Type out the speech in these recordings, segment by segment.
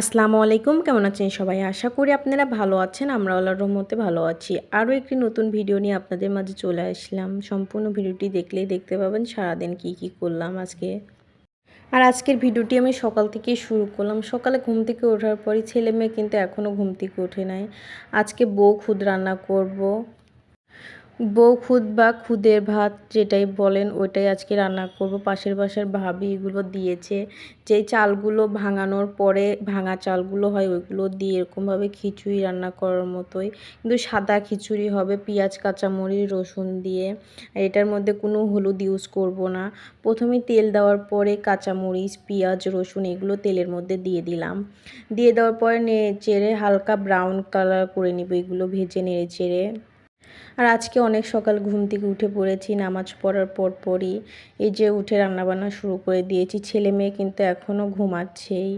আসসালামু আলাইকুম, কেমন আছেন সবাই? আশা করি আপনারা ভালো আছেন আমরা আল্লাহর রহমতে ভালো আছি। আরও একটি নতুন ভিডিও নিয়ে আপনাদের মাঝে চলে আসলাম। সম্পূর্ণ ভিডিওটি দেখলেই দেখতে পাবেন সারাদিন কি কি করলাম আজকে। আর আজকের ভিডিওটি আমি সকাল থেকে শুরু করলাম। সকালে ঘুম থেকে ওঠার পরই ছেলে মেয়ে কিন্তু এখনও ঘুম থেকে ওঠে নাই। আজকে বউ খুদ রান্না করব। বউ খুদ বা খুদের ভাত যেটাই বলেন, ওইটাই আজকে রান্না করব। পাশের বাসার ভাবি এগুলো দিয়েছে। যেই চালগুলো ভাঙানোর পরে ভাঙা চালগুলো হয়, ওইগুলো দিয়ে এরকমভাবে খিচুড়ি রান্না করার মতোই। কিন্তু সাদা খিচুড়ি হবে পেঁয়াজ, কাঁচামরিচ, রসুন দিয়ে। এটার মধ্যে কোনো হলুদ ইউজ করব না। প্রথমে তেল দেওয়ার পরে কাঁচামরিচ, পেঁয়াজ, রসুন এগুলো তেলের মধ্যে দিয়ে দিলাম। দিয়ে দেওয়ার পরে নেড়ে চেড়ে হালকা ব্রাউন কালার করে নিব। এগুলো ভেজে নেড়ে চেড়ে। আর আজকে অনেক সকাল ঘুম থেকে উঠে পড়েছি, নামাজ পড়ার পর পরই। এই যে উঠে রান্নাবান্না শুরু করে দিয়েছি, ছেলে মেয়ে কিন্তু এখনও ঘুমাচ্ছেই।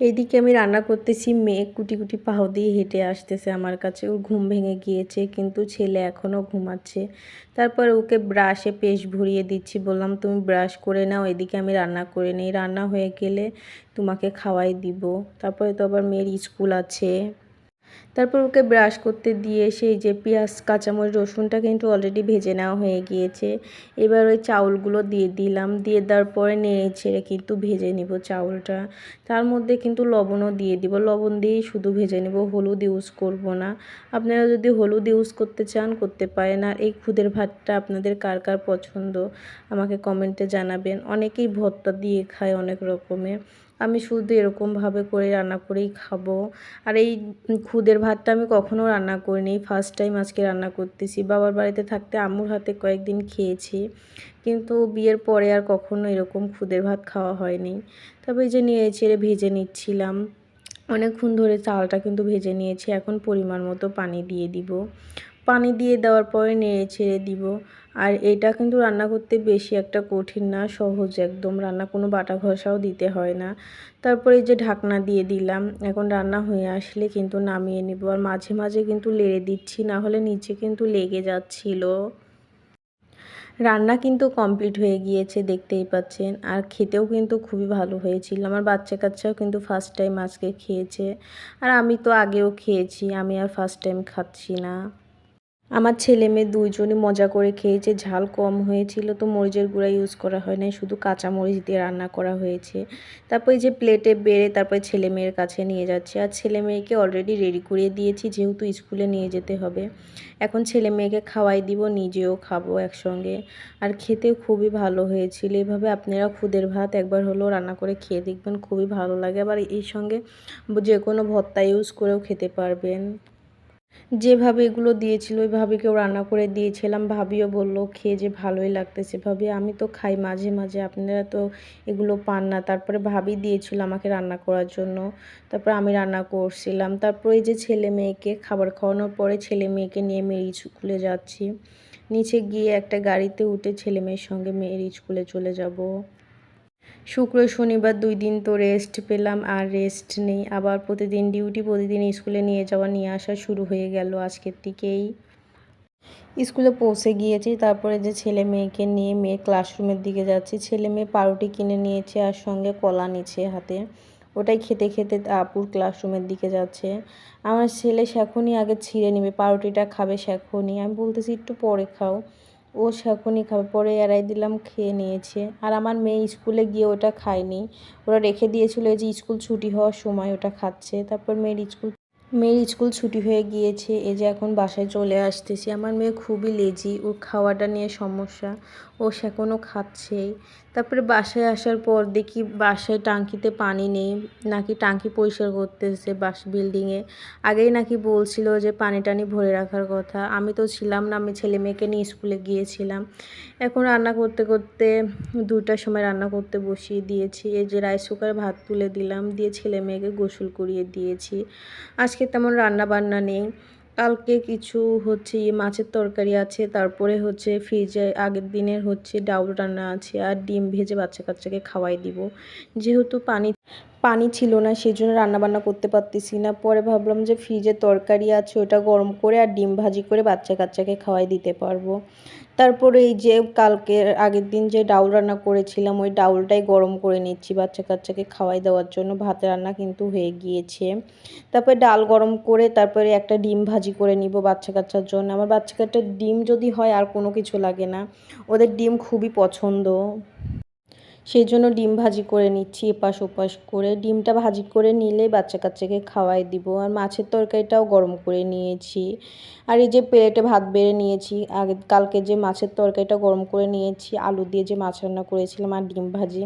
এইদিকে আমি রান্না করতেছি, মেয়ে কুটি কুটি পাহ দিয়ে হেঁটে আসতেছে আমার কাছে। ওর ঘুম ভেঙে গিয়েছে, কিন্তু ছেলে এখনও ঘুমাচ্ছে। তারপর ওকে ব্রাশে পেস্ট ভরিয়ে দিচ্ছি, বললাম, তুমি ব্রাশ করে নাও, এদিকে আমি রান্না করে নিই। রান্না হয়ে গেলে তোমাকে খাওয়াই দিব। তারপরে তো আবার মেয়ের স্কুল আছে। তারপর ওকে ব্রাশ করতে দিয়ে সেই যে পেঁয়াজ, কাঁচামরিচ, রসুনটা কিন্তু অলরেডি ভেজে নেওয়া হয়ে গিয়েছে। এবার ওই চাউলগুলো দিয়ে দিলাম। দিয়ে দেওয়ার পরে নেড়ে ছেড়ে কিন্তু ভেজে নিব চাউলটা। তার মধ্যে কিন্তু লবণও দিয়ে দিব। লবণ দিয়েই শুধু ভেজে নেব, হলুদ ইউজ করব না। আপনারা যদি হলুদ ইউজ করতে চান, করতে পারেন। আর এই খুদের ভাতটা আপনাদের কার কার পছন্দ? আমাকে কমেন্টে জানাবেন। অনেকেই ভর্তা দিয়ে খায় অনেক রকমের। আমি শুধু এরকমভাবে করে রান্না করেই খাব। আর এই খুদের ভাতটা আমি কখনও রান্না করিনি। ফার্স্ট টাইম আজকে রান্না করতেছি। বাবার বাড়িতে থাকতে আম্মুর হাতে কয়েকদিন খেয়েছি। কিন্তু বিয়ের পরে আর কখনো এরকম খুদের ভাত খাওয়া হয়নি। তবে যে নিয়ে ছেড়ে ভেজে নিচ্ছিলাম। অনেকক্ষণ ধরে চালটা কিন্তু ভেজে নিয়েছি। এখন পরিমাণ মতো পানি দিয়ে দিব। পানি দিয়ে দেওয়ার পরে নেড়ে ছেড়ে দিব। আর এটা কিন্তু রান্না করতে বেশি একটা কঠিন না, সহজ একদম। রান্না কোনো বাটা ঘষাও দিতে হয় না। তারপরে যে ঢাকনা দিয়ে দিলাম, এখন রান্না হয়ে আসলে কিন্তু নামিয়ে নিব। আর মাঝে মাঝে কিন্তু লেড়ে দিচ্ছি, না হলে নিচে কিন্তু লেগে যাচ্ছিল। রান্না কিন্তু কমপ্লিট হয়ে গিয়েছে, দেখতেই পাচ্ছেন। আর খেতেও কিন্তু খুবই ভালো হয়েছিল। আমার বাচ্চা কাচ্চাও কিন্তু ফার্স্ট টাইম আজকে খেয়েছে। আর আমি তো আগেও খেয়েছি, আমি আর ফার্স্ট টাইম খাচ্ছি না। আমার ছেলে মেয়ে দুইজনই মজা করে খেয়েছে, ঝাল কম হয়েছিল তো মরিচের গুঁড়া ইউজ করা হয় নাই, শুধু কাঁচা মরিচ দিয়ে রান্না করা হয়েছে। তারপরে যে প্লেটে বেড়ে তারপরে ছেলে মেয়ের কাছে নিয়ে যাচ্ছে, আর ছেলে মেয়েকে অলরেডি রেডি করে দিয়েছি, যেহেতু স্কুলে নিয়ে যেতে হবে। এখন ছেলে মেয়েকে খাওয়াই দিব, নিজেও খাব একসঙ্গে। আর খেতেও খুবই ভালো হয়েছিল, এভাবে আপনারা খুদের ভাত একবার হলেও রান্না করে খেয়ে দেখবেন, খুবই ভালো লাগে। আবার এই সঙ্গে যে কোনো ভত্তা ইউজ করেও খেতে পারবেন। যেভাবে এগুলো দিয়েছিল, ওইভাবে কেউ রান্না করে দিয়েছিলাম। ভাবিও বলল, খেয়ে যে ভালোই লাগতেছে। ভাবি, আমি তো খাই মাঝে মাঝে। আপনারা তো এগুলো পান না। তারপরে ভাবি দিয়েছিল আমাকে রান্না করার জন্য। তারপর আমি রান্না করছিলাম। তারপর এই যে ছেলে মেয়েকে খাবার খাওয়ানোর পরে ছেলে মেয়েকে নিয়ে মেয়ের স্কুলে যাচ্ছি। নিচে গিয়ে একটা গাড়িতে উঠে ছেলে মেয়ের সঙ্গে মেয়ের স্কুলে চলে যাব। শুক্র, শনিবার দুই দিন তো রেস্ট পেলাম, আর রেস্ট নেই। আবার প্রতিদিন ডিউটি প্রতিদিন স্কুলে নিয়ে যাওয়া, নিয়ে আসা শুরু হয়ে গেল আজকের থেকেই স্কুলে পৌঁছে গিয়েছি, তারপরে যে ছেলে মেয়েকে নিয়ে মেয়ে ক্লাসরুমের দিকে যাচ্ছি, ছেলে মেয়ে পাউরুটি কিনে নিয়েছে আর সঙ্গে কলা নিচ্ছে হাতে। ওটাই খেতে খেতে আপুর ক্লাসরুমের দিকে যাচ্ছে। আমার ছেলে শেখনই আগে ছিঁড়ে নেবে, পাউরুটিটা খাবে শেখনই আমি বলতেছি, একটু পরে খাও। ও সেখনই খাবে। পরে এড়াই দিলাম, খেয়ে নিয়েছে। আর আমার মেয়ে স্কুলে গিয়ে ওটা খায়নি। ওরা রেখে দিয়েছিল যে স্কুল ছুটি হওয়ার সময় ওটা খাচ্ছে। তারপর মেয়ের স্কুল মেয়ের স্কুল ছুটি হয়ে গিয়েছে। এই যে এখন বাসায় চলে আসতেছি। আমার মেয়ে খুবই লেজি ওর খাওয়াটা নিয়ে সমস্যা। ও সেখনও খাচ্ছেই তারপরে বাসায় আসার পর দেখি বাসায় টাঙ্কিতে পানি নেই, নাকি টাঙ্কি পরিষ্কার করতেছে বাস বিল্ডিংয়ে আগেই নাকি বলছিল যে পানি টানি ভরে রাখার কথা। আমি তো ছিলাম না, আমি ছেলে মেয়েকে নিয়ে স্কুলে গিয়েছিলাম। এখন রান্না করতে করতে দুটার সময় রান্না করতে বসিয়ে দিয়েছি। এই যে রাইস কুকারে ভাত তুলে দিলাম, দিয়ে ছেলে মেয়েকে গোসল করিয়ে দিয়েছি। আজকে তেমন রান্না বান্না নেই। কালকে কিছু হচ্ছে ইয়ে মাছের তরকারি আছে, তারপরে হচ্ছে ফ্রিজে আগের দিনের হচ্ছে ডাউল রান্না আছে, আর ডিম ভেজে বাচ্চা কাচ্চাকে খাওয়াই দিব। যেহেতু পানি পানি ছিল না সেই জন্য রান্নাবান্না করতে পারতেছি না। পরে ভাবলাম যে ফ্রিজে তরকারি আছে, ওটা গরম করে আর ডিম ভাজি করে বাচ্চা কাচ্চাকে খাওয়াই দিতে পারব। তারপরে এই যে কালকের আগের দিন যে ডাউল রান্না করেছিলাম, ওই ডাউলটাই গরম করে নিচ্ছি বাচ্চা কাচ্চাকে খাওয়াই দেওয়ার জন্য। ভাত রান্না কিন্তু হয়ে গিয়েছে। তারপরে ডাল গরম করে তারপরে একটা ডিম ভাজি করে নিব বাচ্চা কাচ্চার জন্য। আমার বাচ্চা কাচ্চার ডিম যদি হয় আর কোনো কিছু লাগে না। ওদের ডিম খুবই পছন্দ। সেই জন্য ডিম ভাজি করে নিচ্ছি, এপাশ ওপাশ করে। ডিমটা ভাজি করে নিলে বাচ্চা কাচ্চাকে খাওয়াই দিব। আর মাছের তরকারিটাও গরম করে নিয়েছি। আর এই যে প্লেটে ভাত বেড়ে নিয়েছি, আগে কালকে যে মাছের তরকারিটা গরম করে নিয়েছি, আলু দিয়ে যে মাছ রান্না করেছিলাম আর ডিম ভাজি,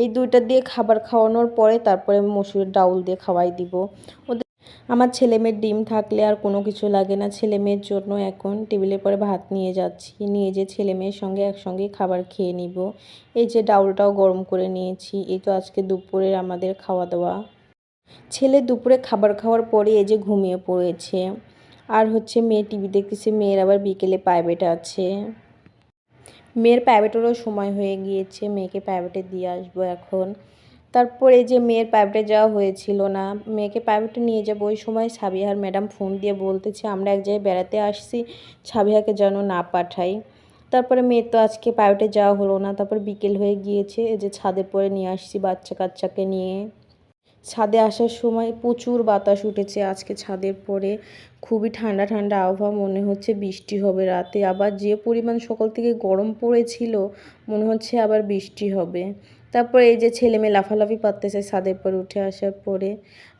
এই দুইটা দিয়ে খাবার খাওয়ানোর পরে তারপরে মসুরের ডাউল দিয়ে খাওয়াই দিব। ওদের আমার ছেলে মেয়ের ডিম থাকলে আর কোনো কিছু লাগে না। ছেলে মেয়ের জন্য এখন টেবিলের পরে ভাত নিয়ে যাচ্ছি। নিয়ে যে ছেলে মেয়ের সঙ্গে একসঙ্গে খাবার খেয়ে নিব। এই যে ডাউলটাও গরম করে নিয়েছি। এই তো আজকে দুপুরের আমাদের খাওয়া দাওয়া ছেলে দুপুরে খাবার খাওয়ার পরে এই যে ঘুমিয়ে পড়েছে। আর হচ্ছে মেয়ে টিভি দেখতেছে, মেয়ের আবার বিকেলে প্রাইভেট আছে। মেয়ের প্রাইভেটেরও সময় হয়ে গিয়েছে। মেয়েকে প্রাইভেটে দিয়ে আসব এখন। তারপরে যে মেয়ের প্রাইভেটে যাওয়া হয়েছিল না, মেয়েকে প্রাইভেটে নিয়ে যাব, ওই সময় সাবিহার ম্যাডাম ফোন দিয়ে বলতেছে, আমরা এক জায়গায় বেড়াতে আসছি, সাবিহাকে যেন না পাঠাই। তারপরে মেয়ের তো আজকে প্রাইভেটে যাওয়া হলো না, তারপর বিকেল হয়ে গিয়েছে, এই যে ছাদের পরে নিয়ে আসছি বাচ্চা কাচ্চাকে নিয়ে। ছাদে আসার সময় প্রচুর বাতাস উঠেছে আজকে ছাদের পরে, খুবই ঠান্ডা ঠান্ডা আবহাওয়া, মনে হচ্ছে বৃষ্টি হবে রাতে, আবার যে পরিমাণ সকাল থেকে গরম পড়েছিল, মনে হচ্ছে আবার বৃষ্টি হবে। তারপরে এই যে ছেলে মেয়ে লাফালাফি পারতেছে ছাদের পর উঠে আসার পরে।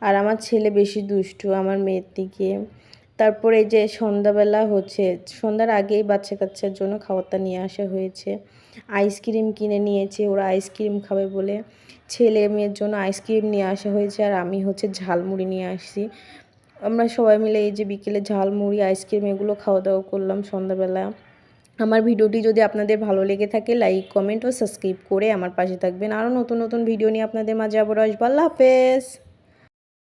আর আমার ছেলে বেশি দুষ্টু, আমার মেয়ের দিকে তারপরে এই যে সন্ধ্যাবেলা হচ্ছে, সন্ধ্যার আগেই বাচ্চা কাচ্চার জন্য খাবারটা নিয়ে আসা হয়েছে। আইসক্রিম কিনে নিয়েছে, ওরা আইসক্রিম খাবে বলে ছেলে মেয়ের জন্য আইসক্রিম নিয়ে আসা হয়েছে। আর আমি হচ্ছে ঝালমুড়ি নিয়ে আসছি। আমরা সবাই মিলে এই যে বিকেলে ঝালমুড়ি, আইসক্রিম এগুলো খাওয়া দাওয়া করলাম সন্ধ্যাবেলা। আমার ভিডিওটি যদি আপনাদের ভালো লেগে থাকে লাইক কমেন্ট ও সাবস্ক্রাইব করে আমার পাশে থাকবেন। আরও নতুন নতুন ভিডিও নিয়ে আপনাদের মাঝে আবার আসব। আল্লাহ হাফেজ!